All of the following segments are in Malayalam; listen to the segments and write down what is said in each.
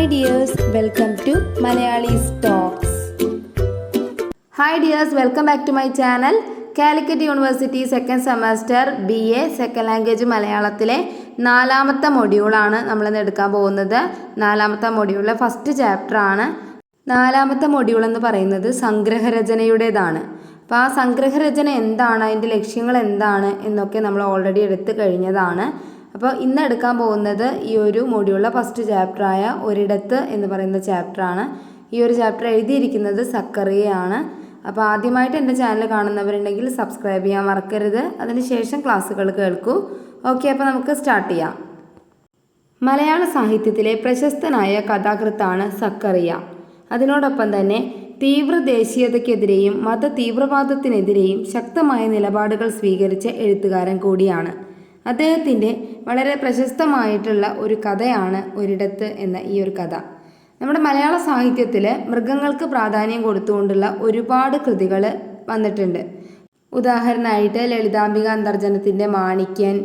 Hi dears welcome to Malayalis talks hi dears welcome back to my channel Calicut university second semester B A second language മലയാളത്തിലെ നാലാമത്തെ മൊഡ്യൂളാണ് നമ്മളിന്ന് എടുക്കാൻ പോകുന്നത്. നാലാമത്തെ മൊഡ്യൂളിലെ ഫസ്റ്റ് ചാപ്റ്ററാണ് നാലാമത്തെ മൊഡ്യൂൾ എന്ന് പറയുന്നത് സംഗ്രഹരചനയുടേതാണ്. അപ്പോൾ ആ സംഗ്രഹരചന എന്താണ്? അതിന്റെ ലക്ഷ്യങ്ങൾ എന്താണ്? എന്നൊക്കെ നമ്മൾ ഓൾറെഡി എടുത്തു കഴിഞ്ഞതാണ്. അപ്പോൾ ഇന്ന് എടുക്കാൻ പോകുന്നത് ഈ ഒരു മൊഡ്യൂളിലെ ഫസ്റ്റ് ചാപ്റ്ററായ ഒരിടത്ത് എന്ന് പറയുന്ന ചാപ്റ്ററാണ് ഈ ഒരു ചാപ്റ്റർ എഴുതിയിരിക്കുന്നത് സക്കറിയയാണ്. അപ്പോൾ ആദ്യമായിട്ട് എന്റെ ചാനൽ കാണുന്നവരുണ്ടെങ്കിൽ സബ്സ്ക്രൈബ് ചെയ്യാൻ മറക്കരുത്. അതിനുശേഷം ക്ലാസ്സുകൾ കേൾക്കൂ. ഓക്കെ അപ്പോൾ നമുക്ക് സ്റ്റാർട്ട് ചെയ്യാം. മലയാള സാഹിത്യത്തിലെ പ്രശസ്തനായ കഥാകൃത്താണ് സക്കറിയ. അതിനോടൊപ്പം തന്നെ തീവ്ര ദേശീയതയ്ക്കെതിരെയും മത തീവ്രവാദത്തിനെതിരെയും ശക്തമായ നിലപാടുകൾ സ്വീകരിച്ച എഴുത്തുകാരൻ കൂടിയാണ്. അദ്ദേഹത്തിന്റെ വളരെ പ്രശസ്തമായിട്ടുള്ള ഒരു കഥയാണ് ഒരിടത്ത് എന്ന ഈ ഒരു കഥ. നമ്മുടെ മലയാള സാഹിത്യത്തിൽ മൃഗങ്ങൾക്ക് പ്രാധാന്യം കൊടുത്തുകൊണ്ടുള്ള ഒരുപാട് കൃതികൾ വന്നിട്ടുണ്ട്. ഉദാഹരണമായിട്ട് ലളിതാംബിക അന്തർജനത്തിന്റെ മാണിക്യൻ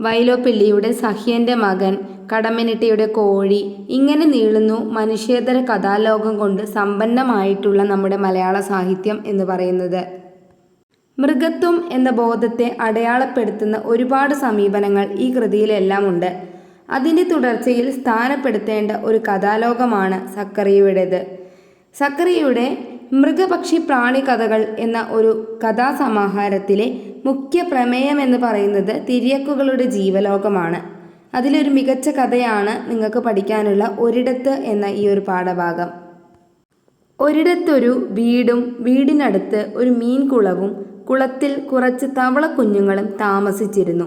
വൈലോപ്പിള്ളിയുടെ സഹ്യന്റെ മകൻ കടമ്മനിട്ടയുടെ കോഴി ഇങ്ങനെ നീളുന്നു മനുഷ്യേതര കഥാലോകം കൊണ്ട് സമ്പന്നമായിട്ടുള്ള നമ്മുടെ മലയാള സാഹിത്യം എന്ന് പറയുന്നത്. മൃഗത്വം എന്ന ബോധത്തെ അടയാളപ്പെടുത്തുന്ന ഒരുപാട് സമീപനങ്ങൾ ഈ കൃതിയിലെല്ലാം ഉണ്ട് അതിന്റെ തുടർച്ചയിൽ സ്ഥാനപ്പെടുത്തേണ്ട ഒരു കഥാലോകമാണ് സക്കറിയുടേത്. സക്കറിയുടെ മൃഗപക്ഷി പ്രാണി കഥകൾ എന്ന ഒരു കഥാസമാഹാരത്തിലെ മുഖ്യ പ്രമേയം എന്ന് പറയുന്നത് തിരിയക്കുകളുടെ ജീവലോകമാണ്. അതിലൊരു മികച്ച കഥയാണ് നിങ്ങൾക്ക് പഠിക്കാനുള്ള ഒരിടത്ത് എന്ന ഈ ഒരു പാഠഭാഗം. ഒരിടത്തൊരു വീടും വീടിനടുത്ത് ഒരു മീൻകുളവും കുളത്തിൽ കുറച്ച് തവള കുഞ്ഞുങ്ങളും താമസിച്ചിരുന്നു.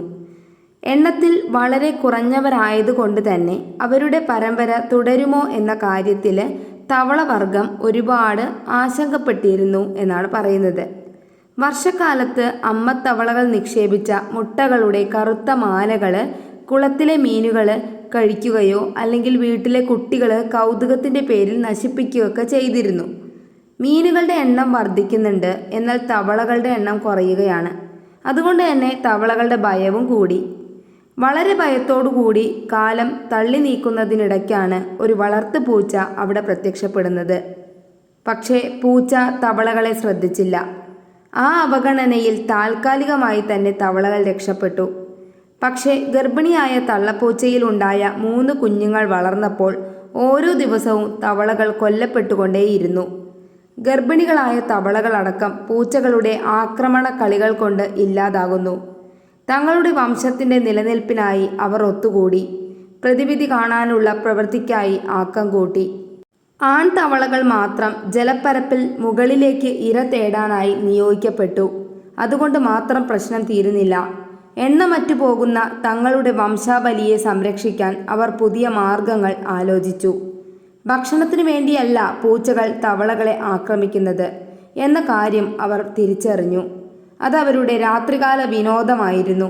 എണ്ണത്തിൽ വളരെ കുറഞ്ഞവരായതുകൊണ്ട് തന്നെ അവരുടെ പരമ്പര തുടരുമോ എന്ന കാര്യത്തിൽ തവളവർഗം ഒരുപാട് ആശങ്കപ്പെട്ടിരുന്നു എന്നാണ് പറയുന്നത്. വർഷക്കാലത്ത് അമ്മത്തവളകൾ നിക്ഷേപിച്ച മുട്ടകളുടെ കറുത്ത മാലകൾ കുളത്തിലെ മീനുകൾ കഴിക്കുകയോ അല്ലെങ്കിൽ വീട്ടിലെ കുട്ടികൾ കൗതുകത്തിന്റെ പേരിൽ നശിപ്പിക്കുകയൊക്കെ ചെയ്തിരുന്നു. മീനുകളുടെ എണ്ണം വർദ്ധിക്കുന്നുണ്ട്. എന്നാൽ തവളകളുടെ എണ്ണം കുറയുകയാണ്. അതുകൊണ്ട് തന്നെ തവളകളുടെ ഭയവും കൂടി. വളരെ ഭയത്തോടുകൂടി കാലം തള്ളി നീക്കുന്നതിനിടയ്ക്കാണ് ഒരു വളർത്തു പൂച്ച അവിടെ പ്രത്യക്ഷപ്പെടുന്നത്. പക്ഷേ പൂച്ച തവളകളെ ശ്രദ്ധിച്ചില്ല. ആ അവഗണനയിൽ താൽക്കാലികമായി തന്നെ തവളകൾ രക്ഷപ്പെട്ടു. പക്ഷേ ഗർഭിണിയായ തള്ളപ്പൂച്ചയിലുണ്ടായ മൂന്ന് കുഞ്ഞുങ്ങൾ വളർന്നപ്പോൾ ഓരോ ദിവസവും തവളകൾ കൊല്ലപ്പെട്ടുകൊണ്ടേയിരുന്നു. ഗർഭിണികളായ തവളകളടക്കം പൂച്ചകളുടെ ആക്രമണ കളികൾ കൊണ്ട് ഇല്ലാതാകുന്നു. തങ്ങളുടെ വംശത്തിന്റെ നിലനിൽപ്പിനായി അവർ ഒത്തുകൂടി. പ്രതിവിധി കാണാനുള്ള പ്രവൃത്തിക്കായി ആക്കം കൂട്ടി. ആൺ തവളകൾ മാത്രം ജലപ്പരപ്പിൽ മുകളിലേക്ക് ഇര തേടാനായി നിയോഗിക്കപ്പെട്ടു. അതുകൊണ്ട് മാത്രം പ്രശ്നം തീരുന്നില്ല. എണ്ണമറ്റു പോകുന്ന തങ്ങളുടെ വംശാവലിയെ സംരക്ഷിക്കാൻ അവർ പുതിയ മാർഗങ്ങൾ ആലോചിച്ചു. ഭക്ഷണത്തിനു വേണ്ടിയല്ല പൂച്ചകൾ തവളകളെ ആക്രമിക്കുന്നത് എന്ന കാര്യം അവർ തിരിച്ചറിഞ്ഞു. അതവരുടെ രാത്രികാല വിനോദമായിരുന്നു.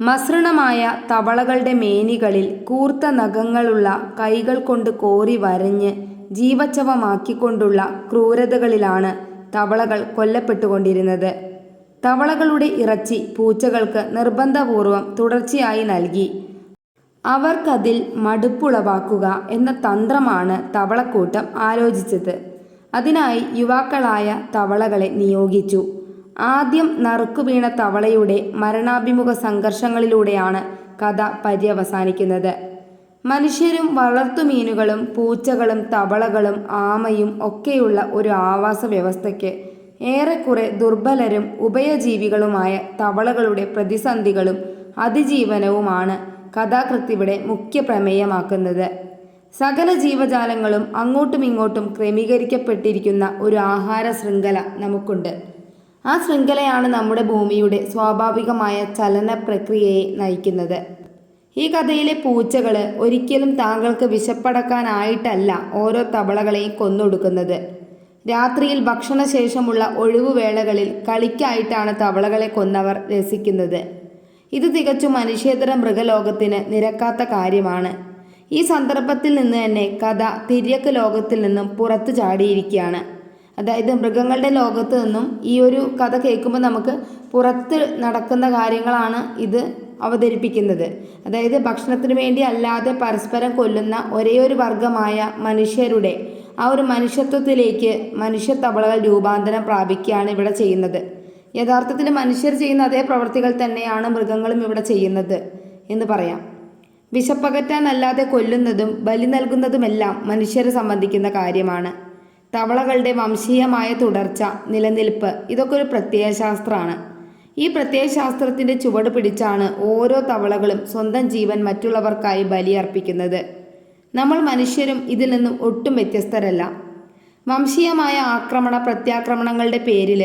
മസൃണമായ തവളകളുടെ മേനികളിൽ കൂർത്ത നഖങ്ങളുള്ള കൈകൾ കൊണ്ട് കോറി വരഞ്ഞ് ജീവച്ഛവമാക്കിക്കൊണ്ടുള്ള ക്രൂരതകളിലാണ് തവളകൾ കൊല്ലപ്പെട്ടുകൊണ്ടിരുന്നത്. തവളകളുടെ ഇറച്ചി പൂച്ചകൾക്ക് നിർബന്ധപൂർവം തുടർച്ചയായി നൽകി. അവർക്കതിൽ മടുപ്പുളവാക്കുക എന്ന തന്ത്രമാണ് തവളക്കൂട്ടം ആലോചിച്ചത്. അതിനായി യുവാക്കളായ തവളകളെ നിയോഗിച്ചു. ആദ്യം നറുക്കുവീണ തവളയുടെ മരണാഭിമുഖ സംഘർഷങ്ങളിലൂടെയാണ് കഥ പര്യവസാനിക്കുന്നത്. മനുഷ്യരും വളർത്തുമീനുകളും പൂച്ചകളും തവളകളും ആമയും ഒക്കെയുള്ള ഒരു ആവാസ വ്യവസ്ഥയ്ക്ക് ഏറെക്കുറെ ദുർബലരും ഉഭയജീവികളുമായ തവളകളുടെ പ്രതിസന്ധികളും അതിജീവനവുമാണ് കഥാകൃത്തിവിടെ മുഖ്യ പ്രമേയമാക്കുന്നത്. സകല ജീവജാലങ്ങളും അങ്ങോട്ടും ഇങ്ങോട്ടും ക്രമീകരിക്കപ്പെട്ടിരിക്കുന്ന ഒരു ആഹാര ശൃംഖല നമുക്കുണ്ട്. ആ ശൃംഖലയാണ് നമ്മുടെ ഭൂമിയുടെ സ്വാഭാവികമായ ചലന പ്രക്രിയയെ നയിക്കുന്നത്. ഈ കഥയിലെ പൂച്ചകൾ ഒരിക്കലും താങ്കൾക്ക് വിശപ്പടക്കാനായിട്ടല്ല ഓരോ തവളകളെയും കൊന്നൊടുക്കുന്നത്. രാത്രിയിൽ ഭക്ഷണശേഷമുള്ള ഒഴിവുവേളകളിൽ കളിക്കായിട്ടാണ് തവളകളെ കൊന്നവർ രസിക്കുന്നത്. ഇത് തികച്ചും മനുഷ്യേതര മൃഗലോകത്തിന് നിരക്കാത്ത കാര്യമാണ്. ഈ സന്ദർഭത്തിൽ നിന്ന് തന്നെ കഥ തിര്യക്ക് ലോകത്തിൽ നിന്നും പുറത്തു ചാടിയിരിക്കുകയാണ്. അതായത് മൃഗങ്ങളുടെ ലോകത്ത് നിന്നും ഈ ഒരു കഥ കേൾക്കുമ്പോൾ നമുക്ക് പുറത്ത് നടക്കുന്ന കാര്യങ്ങളാണ് ഇത് അവതരിപ്പിക്കുന്നത്. അതായത് ഭക്ഷണത്തിന് വേണ്ടി അല്ലാതെ പരസ്പരം കൊല്ലുന്ന ഒരേ ഒരു വർഗമായ മനുഷ്യരുടെ ആ ഒരു മനുഷ്യത്വത്തിലേക്ക് മനുഷ്യ തവളകൾ രൂപാന്തരം പ്രാപിക്കുകയാണ് ഇവിടെ ചെയ്യുന്നത്. യഥാർത്ഥത്തിൽ മനുഷ്യർ ചെയ്യുന്ന അതേ പ്രവർത്തികൾ തന്നെയാണ് മൃഗങ്ങളും ഇവിടെ ചെയ്യുന്നത് എന്ന് പറയാം. വിശപ്പകറ്റാനല്ലാതെ കൊല്ലുന്നതും ബലി നൽകുന്നതുമെല്ലാം മനുഷ്യരെ സംബന്ധിക്കുന്ന കാര്യമാണ്. തവളകളുടെ വംശീയമായ തുടർച്ച നിലനിൽപ്പ് ഇതൊക്കെ ഒരു പ്രത്യയശാസ്ത്രമാണ്. ഈ പ്രത്യയശാസ്ത്രത്തിന്റെ ചുവട് പിടിച്ചാണ് ഓരോ തവളകളും സ്വന്തം ജീവൻ മറ്റുള്ളവർക്കായി ബലിയർപ്പിക്കുന്നത് നമ്മൾ മനുഷ്യരും ഇതിൽ നിന്നും ഒട്ടും വ്യത്യസ്തരല്ല. വംശീയമായ ആക്രമണ പ്രത്യാക്രമണങ്ങളുടെ പേരിൽ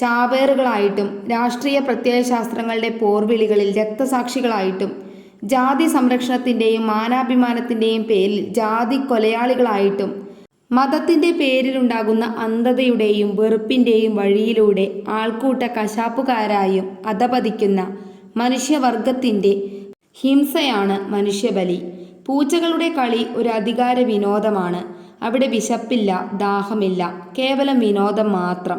ചാവേറുകളായിട്ടും രാഷ്ട്രീയ പ്രത്യയശാസ്ത്രങ്ങളുടെ പോർവിളികളിൽ രക്തസാക്ഷികളായിട്ടും ജാതി സംരക്ഷണത്തിന്റെയും മാനാഭിമാനത്തിന്റെയും പേരിൽ ജാതി കൊലയാളികളായിട്ടും മതത്തിന്റെ പേരിലുണ്ടാകുന്ന അന്ധതയുടെയും വെറുപ്പിന്റെയും വഴിയിലൂടെ ആൾക്കൂട്ട കശാപ്പുകാരായും അധപതിക്കുന്ന മനുഷ്യവർഗത്തിന്റെ ഹിംസയാണ് മനുഷ്യബലി. പൂച്ചകളുടെ കളി ഒരു അധികാര വിനോദമാണ് അവിടെ വിശപ്പില്ല ദാഹമില്ല കേവലം വിനോദം മാത്രം.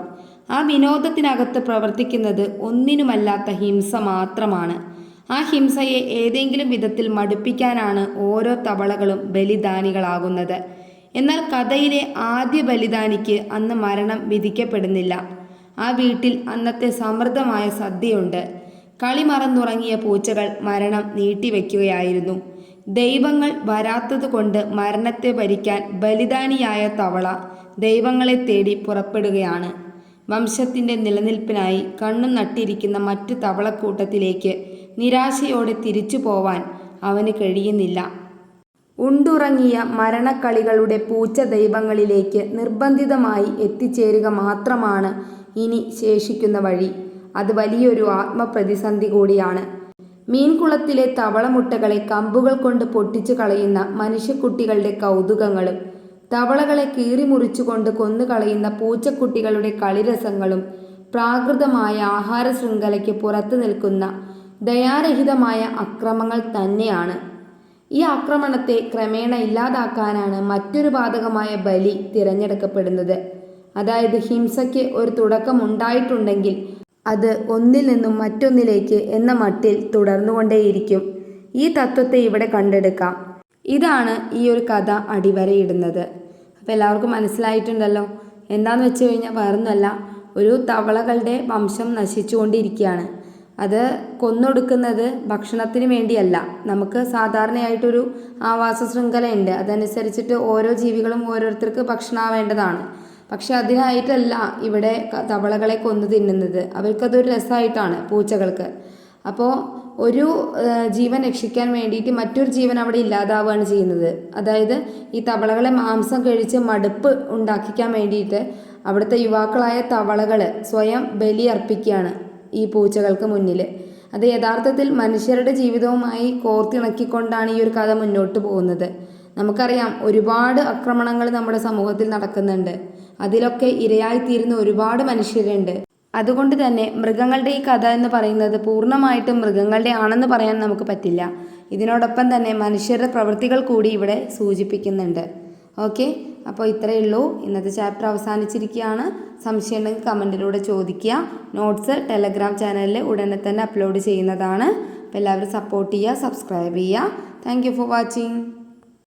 ആ വിനോദത്തിനകത്ത് പ്രവർത്തിക്കുന്നത് ഒന്നിനുമല്ലാത്ത ഹിംസ മാത്രമാണ്. ആ ഹിംസയെ ഏതെങ്കിലും വിധത്തിൽ മടുപ്പിക്കാനാണ് ഓരോ തവളകളും ബലിദാനികളാകുന്നത്. എന്നാൽ കഥയിലെ ആദ്യ ബലിദാനിക്ക് അന്ന് മരണം വിധിക്കപ്പെടുന്നില്ല. ആ വീട്ടിൽ അന്നത്തെ സമൃദ്ധമായ സദ്യയുണ്ട്. കളി മറന്നുറങ്ങിയ പൂച്ചകൾ മരണം നീട്ടിവെക്കുകയായിരുന്നു. ദൈവങ്ങൾ വരാത്തതുകൊണ്ട് മരണത്തെ ഭരിക്കാൻ ബലിദാനിയായ തവള ദൈവങ്ങളെ തേടി പുറപ്പെടുകയാണ്. വംശത്തിന്റെ നിലനിൽപ്പിനായി കണ്ണു നട്ടിരിക്കുന്ന മറ്റു തവളക്കൂട്ടത്തിലേക്ക് നിരാശയോടെ തിരിച്ചു പോവാൻ അവന് കഴിയുന്നില്ല. ഉണ്ടുറങ്ങിയ മരണക്കളികളുടെ പൂച്ച ദൈവങ്ങളിലേക്ക് നിർബന്ധിതമായി എത്തിച്ചേരുക മാത്രമാണ് ഇനി ശേഷിക്കുന്ന വഴി. അത് വലിയൊരു ആത്മപ്രതിസന്ധി കൂടിയാണ്. മീൻകുളത്തിലെ തവളമുട്ടകളെ കമ്പുകൾ കൊണ്ട് പൊട്ടിച്ചു കളയുന്ന മനുഷ്യക്കുട്ടികളുടെ കൗതുകങ്ങളും തവളകളെ കീറിമുറിച്ചുകൊണ്ട് കൊന്നുകളയുന്ന പൂച്ചക്കുട്ടികളുടെ കളിരസങ്ങളും പ്രാകൃതമായ ആഹാര ശൃംഖലയ്ക്ക് പുറത്തു നിൽക്കുന്ന ദയാരഹിതമായ അക്രമങ്ങൾ തന്നെയാണ്. ഈ ആക്രമണത്തെ ക്രമേണ ഇല്ലാതാക്കാനാണ് മറ്റൊരു ബാധകമായ ബലി തിരഞ്ഞെടുക്കപ്പെടുന്നത്. അതായത് ഹിംസയ്ക്ക് ഒരു തുടക്കം ഉണ്ടായിട്ടുണ്ടെങ്കിൽ അത് ഒന്നിൽ നിന്നും മറ്റൊന്നിലേക്ക് എന്ന മട്ടിൽ തുടർന്നുകൊണ്ടേയിരിക്കും. ഈ തത്വത്തെ ഇവിടെ കണ്ടെടുക്കാം. ഇതാണ് ഈ ഒരു കഥ അടിവരയിടുന്നത്. അപ്പോൾ എല്ലാവർക്കും മനസ്സിലായിട്ടുണ്ടല്ലോ. എന്താണെന്ന് വെച്ച് കഴിഞ്ഞാൽ വേറൊന്നുമല്ല ഒരു തവളകളുടെ വംശം നശിച്ചുകൊണ്ടിരിക്കുകയാണ്. അത് കൊന്നൊടുക്കുന്നത് ഭക്ഷണത്തിന് വേണ്ടിയല്ല. നമുക്ക് സാധാരണയായിട്ടൊരു ആവാസ ശൃംഖലയുണ്ട്. അതനുസരിച്ചിട്ട് ഓരോ ജീവികളും ഓരോരുത്തർക്ക് ഭക്ഷണമാവേണ്ടതാണ് പക്ഷെ അതിനായിട്ടല്ല ഇവിടെ തവളകളെ കൊന്നു തിന്നുന്നത്. അവർക്കതൊരു രസമായിട്ടാണ് പൂച്ചകൾക്ക്. അപ്പോൾ ഒരു ജീവൻ രക്ഷിക്കാൻ വേണ്ടിയിട്ട് മറ്റൊരു ജീവൻ അവിടെ ഇല്ലാതാവുകയാണ് ചെയ്യുന്നത്. അതായത് ഈ തവളകളെ മാംസം കഴിച്ച് മടുപ്പ് ഉണ്ടാക്കിക്കാൻ വേണ്ടിയിട്ട് അവിടുത്തെ യുവാക്കളായ തവളകൾ സ്വയം ബലി അർപ്പിക്കുകയാണ് ഈ പൂച്ചകൾക്ക് മുന്നിൽ അത് യഥാർത്ഥത്തിൽ മനുഷ്യരുടെ ജീവിതവുമായി കോർത്തിണക്കിക്കൊണ്ടാണ് ഈ ഒരു കഥ മുന്നോട്ട് പോകുന്നത്. നമുക്കറിയാം ഒരുപാട് ആക്രമണങ്ങൾ നമ്മുടെ സമൂഹത്തിൽ നടക്കുന്നുണ്ട്. അതിലൊക്കെ ഇരയായിത്തീരുന്ന ഒരുപാട് മനുഷ്യരുണ്ട്. അതുകൊണ്ട് തന്നെ മൃഗങ്ങളുടെ ഈ കഥ എന്ന് പറയുന്നത് പൂർണമായിട്ടും മൃഗങ്ങളുടെ ആണെന്ന് പറയാൻ നമുക്ക് പറ്റില്ല. ഇതിനോടൊപ്പം തന്നെ മനുഷ്യരുടെ പ്രവൃത്തികൾ കൂടി ഇവിടെ സൂചിപ്പിക്കുന്നുണ്ട്. ഓക്കെ? അപ്പോൾ ഇത്രയേ ഉള്ളൂ. ഇന്നത്തെ ചാപ്റ്റർ അവസാനിച്ചിരിക്കുകയാണ്. സംശയം ഉണ്ടെങ്കിൽ കമന്റിലൂടെ ചോദിക്കുക. നോട്ട്സ് ടെലഗ്രാം ചാനലിൽ ഉടനെ തന്നെ അപ്ലോഡ് ചെയ്യുന്നതാണ്. അപ്പോൾ എല്ലാവരും സപ്പോർട്ട് ചെയ്യുക സബ്സ്ക്രൈബ് ചെയ്യുക. Thank for watching.